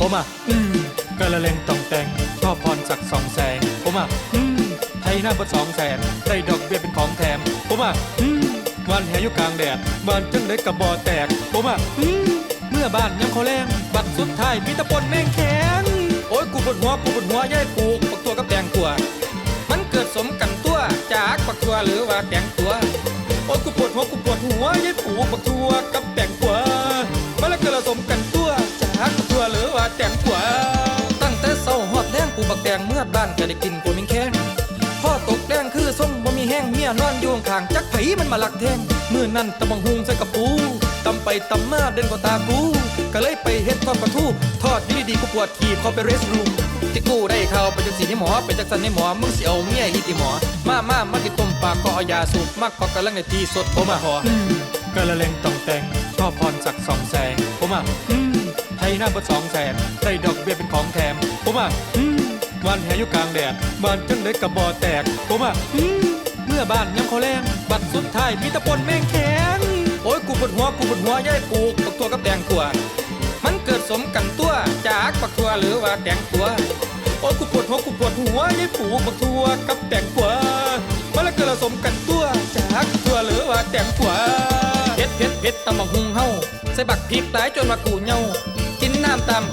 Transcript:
ผมอะอืมกระเลงตองแต่งชอบพรสักสองแสง ผมอะอืมไทยหน้าบดสองแสนได้ดอกเบี้ยเป็นของแถม ผมอะอืมวันแหอยู่กลางแดดบ้านจังได้กับบอแตก ผมอะอืมเมื่อบ้านยังเขาแรงบัดสุดท้ายมีแตะปนแม่งแข็งโอ้ยกูปวดหัวกูปวดหัวย่ายปลูปักตัวกับแตงตัว มันเกิดสมกันตัวจากปักตัวหรือว่าแตงตัว โอ้ยกูปวดหัวกูปวดหัวยายปลูปักตัวกับแตงตัวมันละเกิดสมกัน แตงตัวตั้งแต่เศร้าหอดแดงกูบักแตงเมื่อบ้านก็ได้กินกูมิงแข้งพ่อตกแดงคือส้มบ่มีแห้งเมียนอนอยู่ข้างจักไผมันมาลักแทงมือนั่นตำบังหุงใส่กับปูตำไปตำมาเด่นกว่าตากูก็เลยไปเฮ็ดทอดปลาทูทอดอยู่ดีๆกูปวดขี่ข้าไปเรสรูมที่กูได้เข้าไปจังสีนี่หมอไปจักสันนี่หมอมึงสิเอาเมียอีติหมอ มามามาติดต้มปากก็เอายาสูบมากก็กำลังในทีสดผมอะหอกระเลงต้องแต่ง หน้าบดสองแสนได้ดอกเบี้ยเป็นของแถมผมอะวันแหอยู่กลางแดดบ้านจังได้กับบอแตกผมอะเมื่อบ้านยังเขาแรงบัดสุดท้ายมีตะปนแม่งแข็งโอ้ยกูปวดหัวกูปวดหัวย่ายปลูกปักตัวกับแตงตัว มันเกิดสมกันตัวจากปักทัวหรือว่าแตงตัวโอ้กูปวดหัวกูปวดหัวยายปลูกปักทัวกับแตงกวมันละเกิดสมกันตัวจากทัวหรือว่าแตงกวเผ็ดเผ็ดเผ็ดตำบักหุงเฮาใส่บักพริกหลายจนว่ากูเหงา น้ำตำ